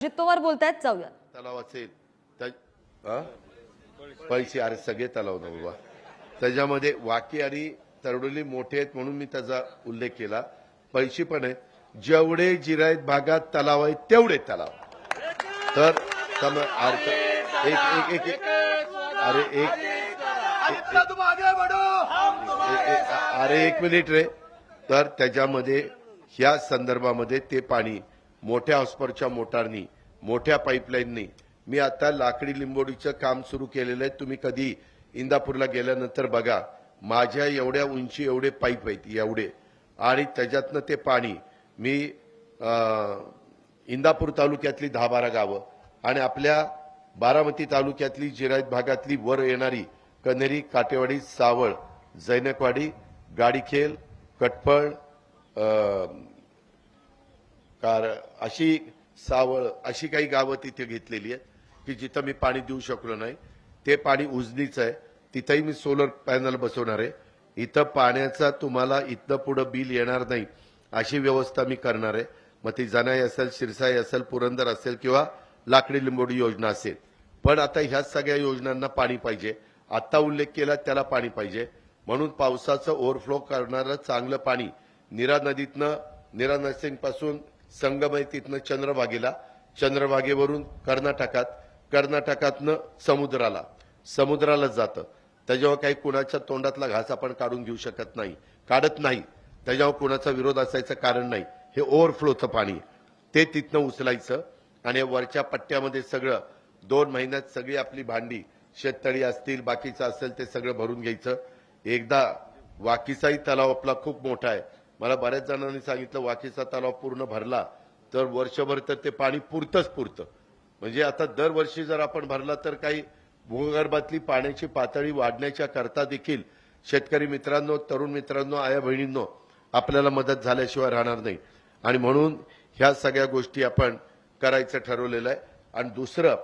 अजित पवार बोलतायत जाऊयात. तलाव असेल त्या- हा? पैसे अरे सगळे तलाव ना बाबा. त्याच्यामध्ये वाकी आणि तरडोली मोठे आहेत म्हणून मी त्याचा उल्लेख केला. पैसे पण आहे जेवढे जिरायत भागात तलाव आहेत तेवढे तलाव. तर सम- अर्थ- एक एक एक एक अरे एक ए- ए- अरे एक मिनिट रे. तर त्याच्यामध्ये ह्या संदर्भामध्ये ते पाणी मोठ्या हॉस्परच्या मोटारनी मोठ्या पाईपलाईननी. मी आता लाकडी लिंबोडीचं काम सुरू केलेलं आहे. तुम्ही कधी इंदापूरला गेल्यानंतर बघा माझ्या एवढ्या उंची एवढे पाईप आहेत एवढे. आणि त्याच्यातनं ते पाणी मी इंदापूर तालुक्यातली दहा बारा गावं आणि आपल्या बारामती तालुक्यातली जिरायत भागातली वर येणारी कनेरी काटेवाडी सावळ जैनकवाडी गाडीखेल कटफळ कार अशी सावळ अशी काही गावं तिथे घेतलेली आहेत की जिथं मी पाणी देऊ शकलो नाही. ते पाणी उजनीचं आहे. तिथंही मी सोलर पॅनल बसवणार आहे. इथं पाण्याचा तुम्हाला इथनं पुढं बिल येणार नाही अशी व्यवस्था मी करणार आहे. मग ती जनाई असेल शिरसाई असेल पुरंदर असेल किंवा लाकडी लिंबोडी योजना असेल. पण आता ह्या सगळ्या योजनांना पाणी पाहिजे. आता उल्लेख केला त्याला पाणी पाहिजे. म्हणून पावसाचं ओव्हरफ्लो करणारं चांगलं पाणी निरा नदीतनं निरा नरसिंग पासून संगमय तिथनं चंद्रभागेला चंद्रभागेवरून कर्नाटकात कर्नाटकातनं समुद्राला. समुद्राला जातं. त्याच्यावर काही कुणाच्या तोंडातला घास आपण काढून घेऊ शकत नाही काढत नाही. त्याच्यावर कुणाचा विरोध असायचं कारण नाही. हे ओव्हरफ्लोचं पाणी ते तिथनं उचलायचं आणि वरच्या पट्ट्यामध्ये सगळं दोन महिन्यात सगळी आपली भांडी शेततळी असतील बाकीचं असेल ते सगळं भरून घ्यायचं. एकदा वाकीचाही तलाव आपला खूप मोठा आहे. मला बऱ्याच जणांनी सांगितलं वाकीचा तलाव पूर्ण भरला तर वर्षभर तर ते पाणी पुरतंच पुरतं. म्हणजे आता दरवर्षी जर आपण भरला तर काही भूगर्भातली पाण्याची पातळी वाढण्याच्या करता देखील शेतकरी मित्रांनो तरुण मित्रांनो आया बहिणींनो आपल्याला मदत झाल्याशिवाय राहणार नाही. आणि म्हणून ह्या सगळ्या गोष्टी आपण करायचं ठरवलेलं आहे. आणि दुसरं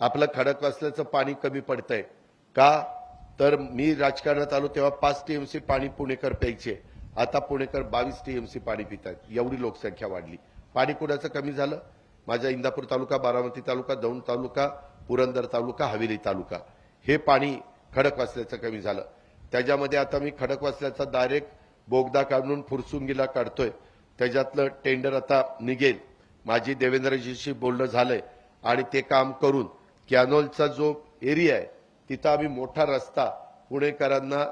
आपलं खडक असल्याचं पाणी कमी पडतंय. का? तर मी राजकारणात आलो तेव्हा पाच टीएमसी पाणी पुणेकर प्यायचे. आता पुणेकर बावीस टीएमसी पाणी पितात एवढी लोकसंख्या वाढली. पाणी कुणाचं कमी झालं? माझ्या इंदापूर तालुका बारामती तालुका दौंड तालुका पुरंदर तालुका हवेली तालुका. हे पाणी खडकवासल्याचं कमी झालं. त्याच्यामध्ये आता मी खडकवासल्याचा डायरेक्ट बोगदा काढून फुरसुंगीला काढतोय. त्याच्यातलं टेंडर आता निघेल. माझी देवेंद्रजीशी बोलणं झालंय. आणि ते काम करून कॅनोलचा जो एरिया आहे तिथं आम्ही मोठा रस्ता पुणेकरांना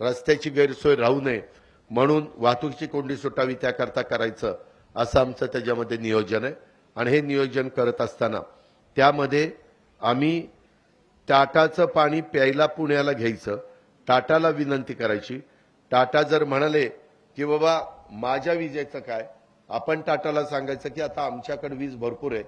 रस्त्याची गैरसोय राहू नये. म्हणून वाहतुकीची कोंडी सुटावी त्याकरता करायचं असं आमचं त्याच्यामध्ये नियोजन आहे. आणि हे नियोजन करत असताना त्यामध्ये आम्ही टाटाचं पाणी प्यायला पुण्याला घ्यायचं. टाटाला विनंती करायची. टाटा जर म्हणाले की बाबा माझ्या विजेचं काय? आपण टाटाला सांगायचं की आता आमच्याकडे वीज भरपूर आहे.